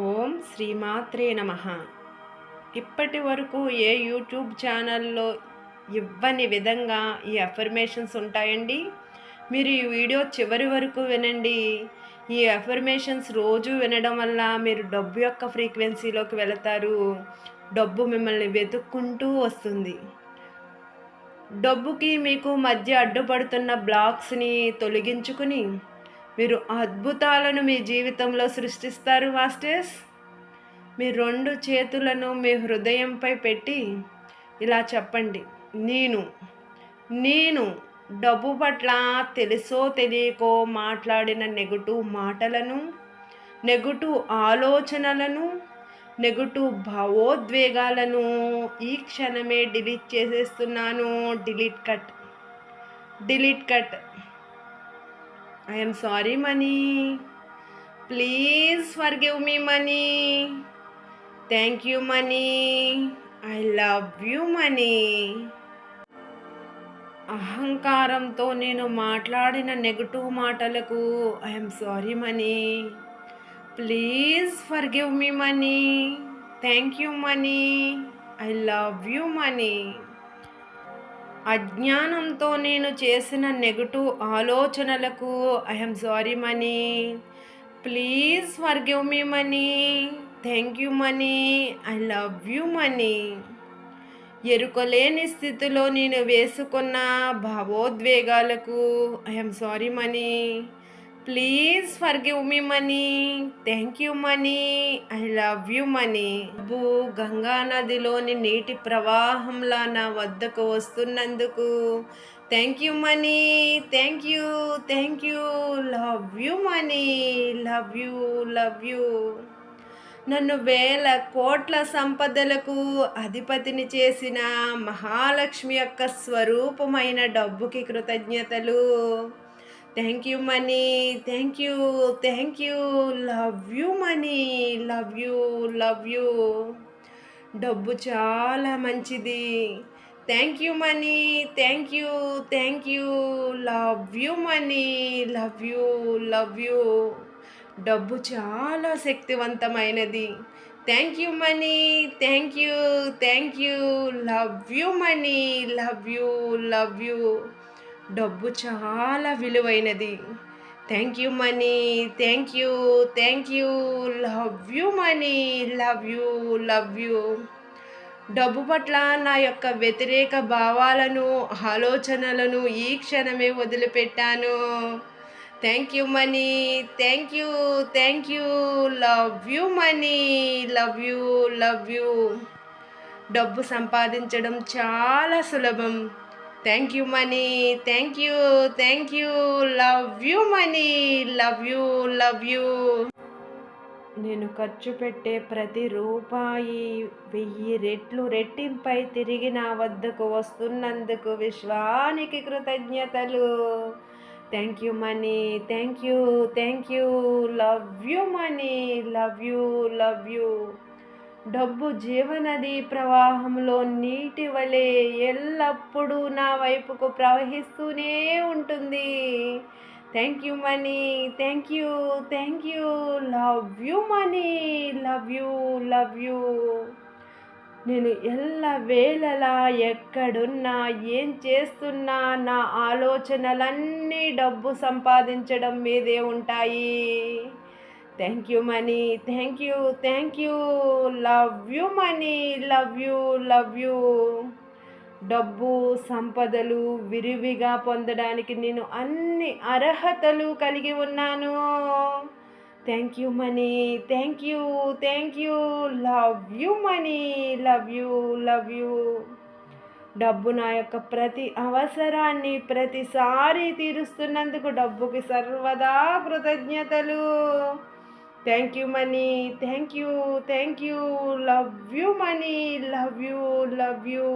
ఓం శ్రీమాత్రే నమ. ఇప్పటి వరకు ఏ యూట్యూబ్ ఛానల్లో ఇవ్వని విధంగా ఈ అఫర్మేషన్స్ ఉంటాయండి? మీరు ఈ వీడియో చివరి వరకు వినండి. ఈ అఫర్మేషన్స్ రోజు వినడం వల్ల మీరు డబ్బు యొక్క ఫ్రీక్వెన్సీలోకి వెళతారు. డబ్బు మిమ్మల్ని వెతుక్కుంటూ వస్తుంది. డబ్బుకి మీకు మధ్య అడ్డుపడుతున్న బ్లాక్స్ని తొలగించుకుని మీరు అద్భుతాలను మీ జీవితంలో సృష్టిస్తారు మాస్టర్స్. మీ రెండు చేతులను మీ హృదయంపై పెట్టి ఇలా చెప్పండి. నేను నేను డబ్బు పట్ల తెలుసో తెలియకో మాట్లాడిన నెగటివ్ మాటలను నెగటివ్ ఆలోచనలను నెగటివ్ భావోద్వేగాలను ఈ క్షణమే డిలీట్ చేసేస్తున్నాను. Delete cut. Delete cut. I'm sorry money please forgive me money thank you money I love you money అహంకారంతో నేను మాట్లాడిన నెగటివ్ మాటలకు I'm sorry money please forgive me money thank you money I love you money అజ్ఞానంతో నేను చేసిన negative ఆలోచనలకు I'm sorry money. Please forgive me money. Thank you money. I love you money. ఎరుకలేని స్థితిలో నేను వేసుకున్న భావోద్వేగాలకు I'm sorry money. Please forgive me money thank you money I love you money డబ్బు గంగా నదిలోని నీటి ప్రవాహంలా నా వద్దకు వస్తున్నందుకు. Thank you money thank you thank you love you money love you love you నన్ను వేల కోట్ల సంపదలకు అధిపతిని చేసిన మహాలక్ష్మి యొక్క స్వరూపమైన డబ్బుకి కృతజ్ఞతలు. Thank you money thank you thank you love you money love you love you డబ్బు చాలా మంచిది. Thank you money thank you thank you love you money love you love you డబ్బు చాలా శక్తివంతమైనది. Thank you money thank you thank you love you money love you love you డబ్బు చాలా విలువైనది. Thank you money thank you thank you love you money love you love you డబ్బు పట్ల నా యొక్క వ్యతిరేక భావాలను ఆలోచనలను ఈ క్షణమే వదిలిపెట్టాను. Thank you money thank you thank you love you money love you love you డబ్బు సంపాదించడం చాలా సులభం. Thank you money thank you thank you love you money love you love you నేను ఖర్చు పెట్టే ప్రతి రూపాయి వెయ్యి రెట్లు రెట్టింపై తిరిగి నా వద్దకు వస్తున్నందుకు విశ్వానికి కృతజ్ఞతలు. Thank you money thank you thank you love you money love you love you డబ్బు జీవనది ప్రవాహంలో నీటి వలె ఎల్లప్పుడూ నా వైపుకు ప్రవహిస్తూనే ఉంటుంది. Thank you money thank you thank you love you money love you love you నేను ఎల్ల వేళలా ఎక్కడున్నా ఏం చేస్తున్నా నా ఆలోచనలన్నీ డబ్బు సంపాదించడం మీదే ఉంటాయి. Thank you money thank you thank you love you money love you love you డబ్బు సంపదలు విరివిగా పొందడానికి నేను అన్ని అర్హతలు కలిగి ఉన్నాను. Thank you money thank you thank you love you money love you love you డబ్బు నా యొక్క ప్రతి అవసరాన్ని ప్రతిసారి తీరుస్తున్నందుకు డబ్బుకి సర్వదా కృతజ్ఞతలు. Thank you money thank you thank you love you money love you love you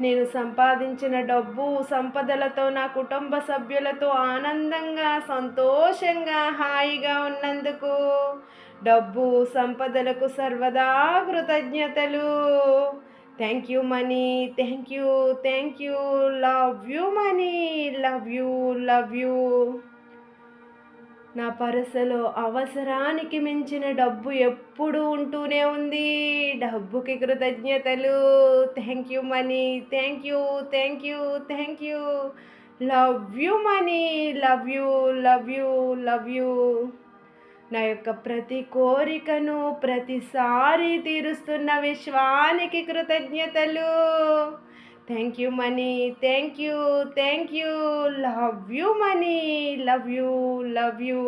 నేను సంపాదించిన డబ్బు సంపదలతో నా కుటుంబ సభ్యులతో ఆనందంగా సంతోషంగా హాయిగా ఉన్నందుకు డబ్బు సంపదలకు సర్వదా కృతజ్ఞతలు. Thank you money thank you thank you love you money love you love you నా పరసలో అవసరానికి మించిన డబ్బు ఎప్పుడు ఉంటూనే ఉంది. డబ్బుకి కృతజ్ఞతలు. Thank you money thank you thank you thank you love you money love you love you love you నా యొక్క ప్రతి కోరికను ప్రతిసారి తీరుస్తున్న విశ్వానికి కృతజ్ఞతలు. Thank you money thank you thank you love you money love you love you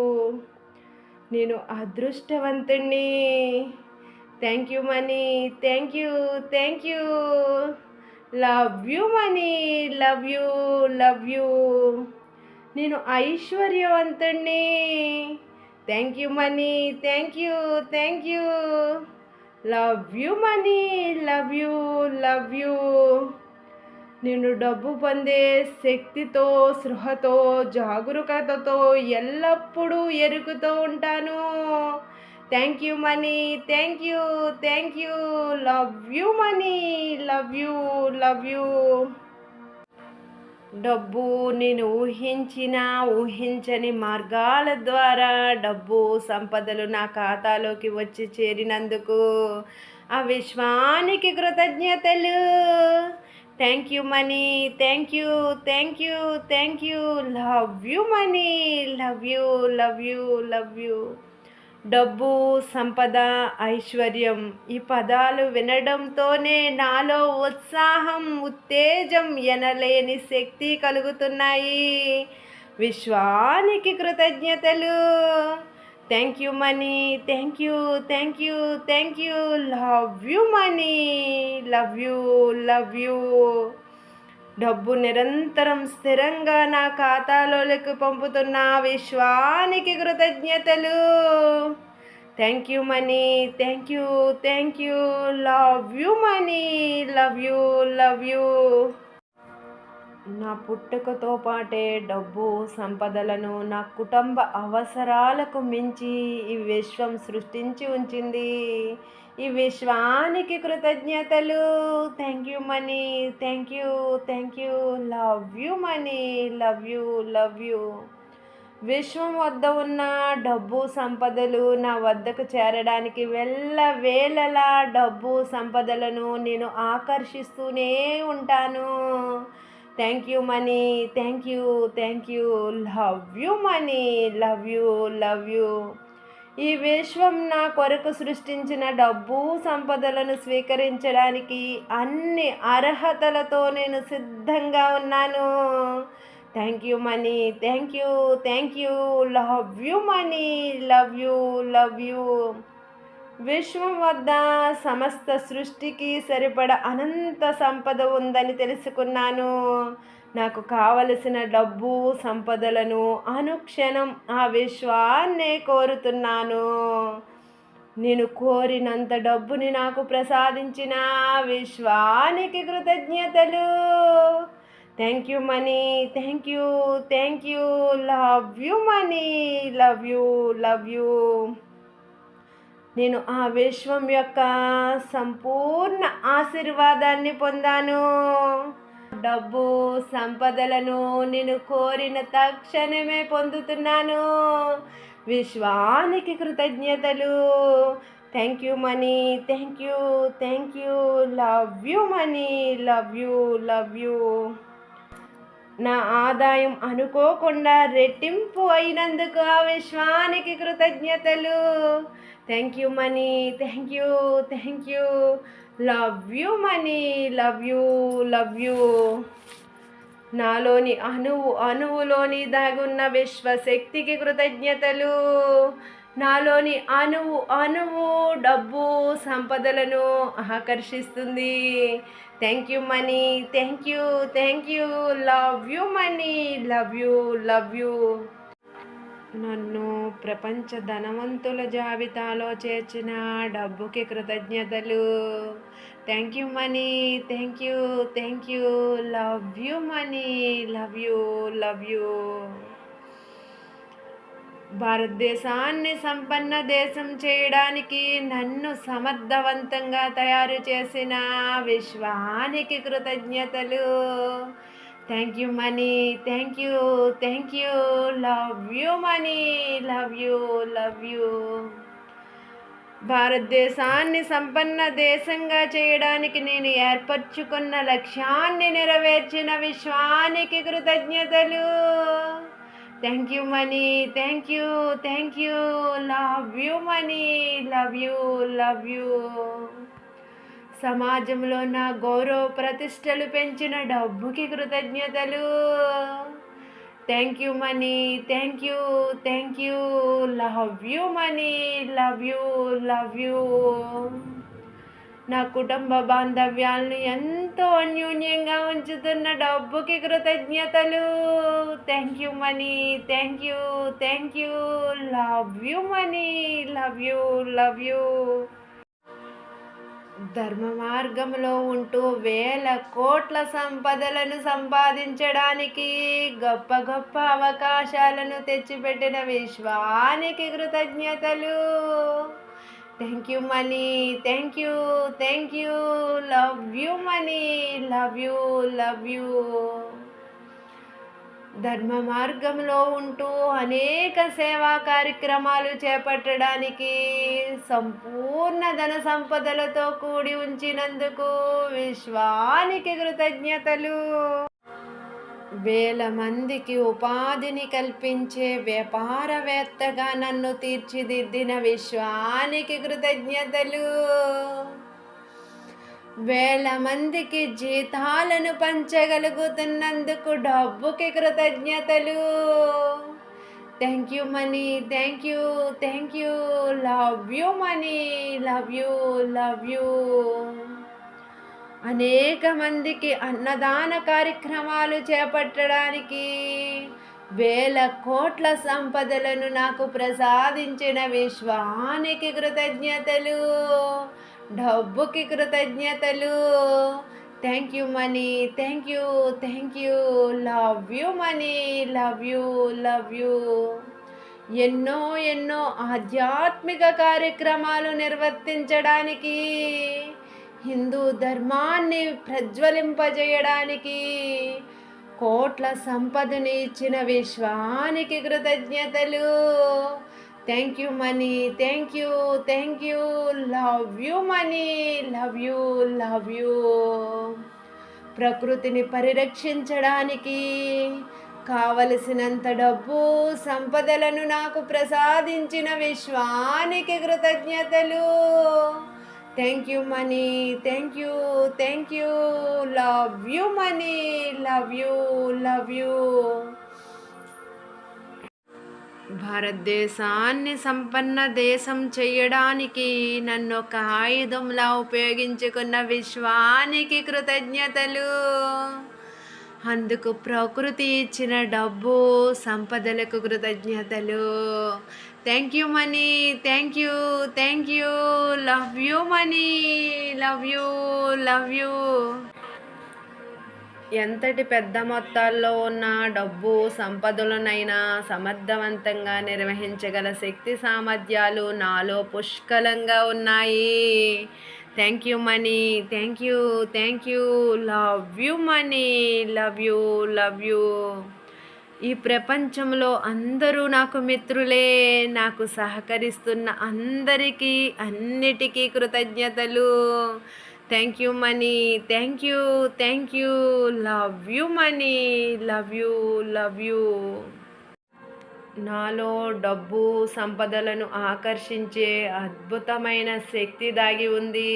నేను అదృష్టవంతుణ్ణి. Thank you money thank you thank you love you money love you love you నేను ఐశ్వర్యవంతుణ్ణి. Thank you money thank you thank you love you money love you love you నేను డబ్బు పొందే శక్తితో సృహతో జాగరూకతతో ఎల్లప్పుడూ ఎరుగుతూ ఉంటాను. Thank you money thank you thank you love you money love you love you డబ్బు నేను ఊహించిన ఊహించని మార్గాల ద్వారా డబ్బు సంపదలు నా ఖాతాలోకి వచ్చి చేరినందుకు ఆ విశ్వానికి కృతజ్ఞతలు. Thank you money thank you thank you thank you love you money love you love you love you డబ్బు సంపద ఐశ్వర్యం ఈ పదాలు వినడంతోనే నాలో ఉత్సాహం ఉత్తేజం ఎనలేని శక్తి కలుగుతున్నాయి. విశ్వానికి కృతజ్ఞతలు. Thank you money thank you thank you thank you love you money love you love you డబ్బు నిరంతరం స్థిరంగా నా ఖాతాలోకి పంపుతున్న విశ్వానికి కృతజ్ఞతలు. Thank you money thank you thank you love you money love you love you నా పుట్టుకతో పాటే డబ్బు సంపదలను నా కుటుంబ అవసరాలకు మించి ఈ విశ్వం సృష్టించి ఉంచింది. ఈ విశ్వానికి కృతజ్ఞతలు. Thank you money thank you thank you love you money love you love you విశ్వం వద్ద ఉన్న డబ్బు సంపదలు నా వద్దకు చేరడానికి వెళ్ళ వేళలా డబ్బు సంపదలను నేను ఆకర్షిస్తూనే ఉంటాను. Thank you money thank you thank you love you money love you love you ఈ విశ్వం నా కొరకు సృష్టించిన డబ్బు సంపదలను స్వీకరించడానికి అన్ని అర్హతలతో నేను సిద్ధంగా ఉన్నాను. Thank you money thank you thank you love you money love you love you విశ్వం వద్ద సమస్త సృష్టికి సరిపడ అనంత సంపద ఉందని తెలుసుకున్నాను. నాకు కావలసిన డబ్బు సంపదలను అనుక్షణం ఆ విశ్వాన్నే కోరుతున్నాను. నేను కోరినంత డబ్బుని నాకు ప్రసాదించిన విశ్వానికి కృతజ్ఞతలు. Thank you money thank you thank you love you money love you love you. నేను ఆ విశ్వం యొక్క సంపూర్ణ ఆశీర్వాదాన్ని పొందాను. డబ్బు సంపదలను నేను కోరిన తక్షణమే పొందుతున్నాను. విశ్వానికి కృతజ్ఞతలు. Thank you money thank you thank you love you money love you love you నా ఆదాయం అనుకోకుండా రెట్టింపు అయినందుకు ఆ విశ్వానికి కృతజ్ఞతలు. Thank you money thank you thank you love you money love you love you నాలోని అణువు అణువులోని దాగున్న విశ్వశక్తికి కృతజ్ఞతలు. నాలోని అణువు అణువు డబ్బు సంపదలను ఆకర్షిస్తుంది. Thank you money thank you thank you love you money love you love you నన్ను ప్రపంచ ధనవంతుల జాబితాలో చేర్చిన డబ్బుకి కృతజ్ఞతలు. Thank you money. Thank you thank you love you money. Love you love you భారతదేశాన్ని సంపన్న దేశం చేయడానికి నన్ను సమర్థవంతంగా తయారు చేసిన విశ్వానికి కృతజ్ఞతలు. Thank you money thank you thank you love you money love you love you భారతదేశాన్ని సంపన్న దేశంగా చేయడానికి నేను ఏర్పరచుకున్న లక్ష్యాన్ని నెరవేర్చిన విశ్వానికి కృతజ్ఞతలు. Thank you money thank you thank you love you money love you love you సమాజంలో నా గౌరవ ప్రతిష్టలు పెంచిన డబ్బుకి కృతజ్ఞతలు. Thank you money thank you thank you love you money love you love you నా కుటుంబ బాంధవ్యాలను ఎంతో అన్యోన్యంగా ఉంచుతున్న డబ్బుకి కృతజ్ఞతలు. Thank you money thank you thank you love you money love you love you ధర్మ మార్గంలో ఉంటూ వేల కోట్ల సంపదలను సంపాదించడానికి గొప్ప గొప్ప అవకాశాలను తెచ్చిపెట్టిన విశ్వానికి కృతజ్ఞతలు. Thank you money thank you thank you love you money love you love you ధర్మ మార్గంలో ఉంటూ అనేక సేవా కార్యక్రమాలు చేపట్టడానికి సంపూర్ణ ధన సంపదలతో కూడి ఉంచినందుకు విశ్వానికి కృతజ్ఞతలు. వేల మందికి ఉపాధిని కల్పించే వ్యాపారవేత్తగా నన్ను తీర్చిదిద్దిన విశ్వానికి కృతజ్ఞతలు. వేల మందికి జీతాలను పంచగలుగుతున్నందుకు డబ్బుకి కృతజ్ఞతలు. Thank you money thank you thank you love you money love you love you అనేక మందికి అన్నదాన కార్యక్రమాలు చేపట్టడానికి వేల కోట్ల సంపదలను నాకు ప్రసాదించిన విశ్వానికి కృతజ్ఞతలు. డబ్బుకి కృతజ్ఞతలు. Thank you money thank you thank you love you money love you love you ఎన్నో ఎన్నో ఆధ్యాత్మిక కార్యక్రమాలు నిర్వర్తించడానికి హిందూ ధర్మాన్ని ప్రజ్వలింపజేయడానికి కోట్ల సంపదని ఇచ్చిన విశ్వానికి కృతజ్ఞతలు. Thank you money thank you thank you love you money love you love you ప్రకృతిని పరిరక్షించడానికి కావలసినంత డబ్బు సంపదలను నాకు ప్రసాదించిన విశ్వానికి కృతజ్ఞతలు. Thank you money thank you thank you love you money love you love you భారతదేశాన్ని సంపన్న దేశం చేయడానికి నన్ను ఒక ఆయుధంలా ఉపయోగించుకున్న విశ్వానికి కృతజ్ఞతలు. అందుకు ప్రకృతి ఇచ్చిన డబ్బు సంపదలకు కృతజ్ఞతలు. Thank you money. Thank you thank you love you money. Love you love you ఎంతటి పెద్ద మొత్తాల్లో ఉన్న డబ్బు సంపదలనైనా సమర్థవంతంగా నిర్వహించగల శక్తి సామర్థ్యాలు నాలో పుష్కలంగా ఉన్నాయి. Thank you money thank you thank you love you money love you love you ఈ ప్రపంచంలో అందరూ నాకు మిత్రులే. నాకు సహకరిస్తున్న అందరికీ అన్నిటికీ కృతజ్ఞతలు. Thank you money thank you thank you love you money love you love you నాలో డబ్బు సంపదలను ఆకర్షించే అద్భుతమైన శక్తి దాగి ఉంది.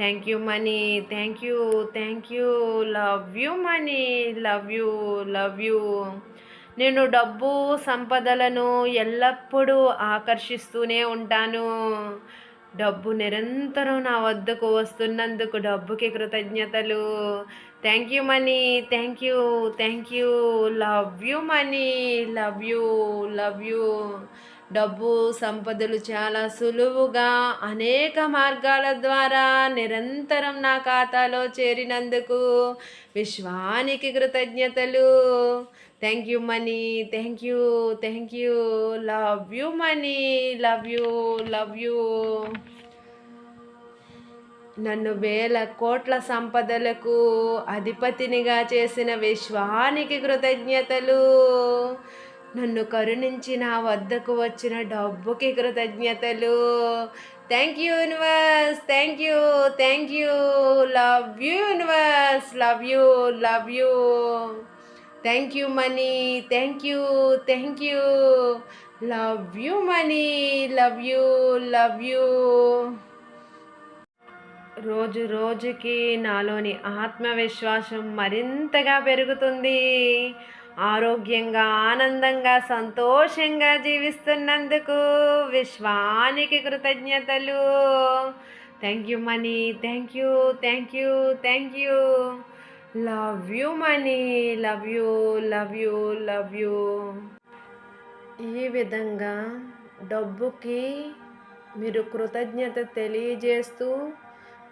Thank you money thank you thank you love you money love you love you నేను డబ్బు సంపదలను ఎల్లప్పుడూ ఆకర్షిస్తూనే ఉంటాను. డబ్బు నిరంతరం నా వద్దకు వస్తున్నందుకు డబ్బుకి కృతజ్ఞతలు. Thank you money thank you thank you love you money love you love you డబ్బు సంపదలు చాలా సులువుగా అనేక మార్గాల ద్వారా నిరంతరం నా ఖాతాలో చేరినందుకు విశ్వానికి కృతజ్ఞతలు. Thank you money thank you thank you love you money love you love you నన్ను వేల కోట్ల సంపదలకు అధిపతినిగా చేసిన విశ్వానికి కృతజ్ఞతలు. నన్ను కరుణించి నా వద్దకు వచ్చిన డబ్బుకి కృతజ్ఞతలు. Thank you universe thank you thank you love you universe love you love you thank you money thank you thank you love you money love you love you రోజు రోజుకి నాలోని ఆత్మవిశ్వాసం మరింతగా పెరుగుతుంది. ఆరోగ్యంగా ఆనందంగా సంతోషంగా జీవిస్తున్నందుకు విశ్వానికి కృతజ్ఞతలు. Thank you money thank you thank you thank you love you money love you love you love you ఈ విధంగా డబ్బుకి మీరు కృతజ్ఞత తెలియజేస్తూ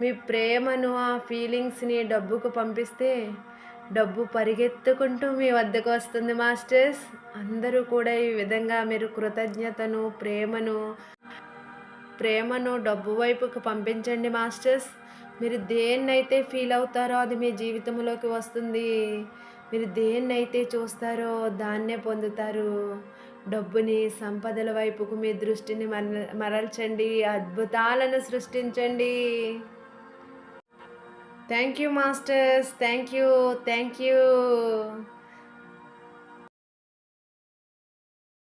మీ ప్రేమను ఆ ఫీలింగ్స్ని డబ్బుకు పంపిస్తే డబ్బు పరిగెత్తుకుంటూ మీ వద్దకు వస్తుంది మాస్టర్స్. అందరూ కూడా ఈ విధంగా మీరు కృతజ్ఞతను ప్రేమను ప్రేమను డబ్బు వైపుకు పంపించండి మాస్టర్స్. మీరు దేన్నైతే ఫీల్ అవుతారో అది మీ జీవితంలోకి వస్తుంది. మీరు దేన్నైతే చూస్తారో దాన్నే పొందుతారు. డబ్బుని సంపదల వైపుకు మీ దృష్టిని మర మరల్చండి. అద్భుతాలను సృష్టించండి. Thank you masters thank you thank you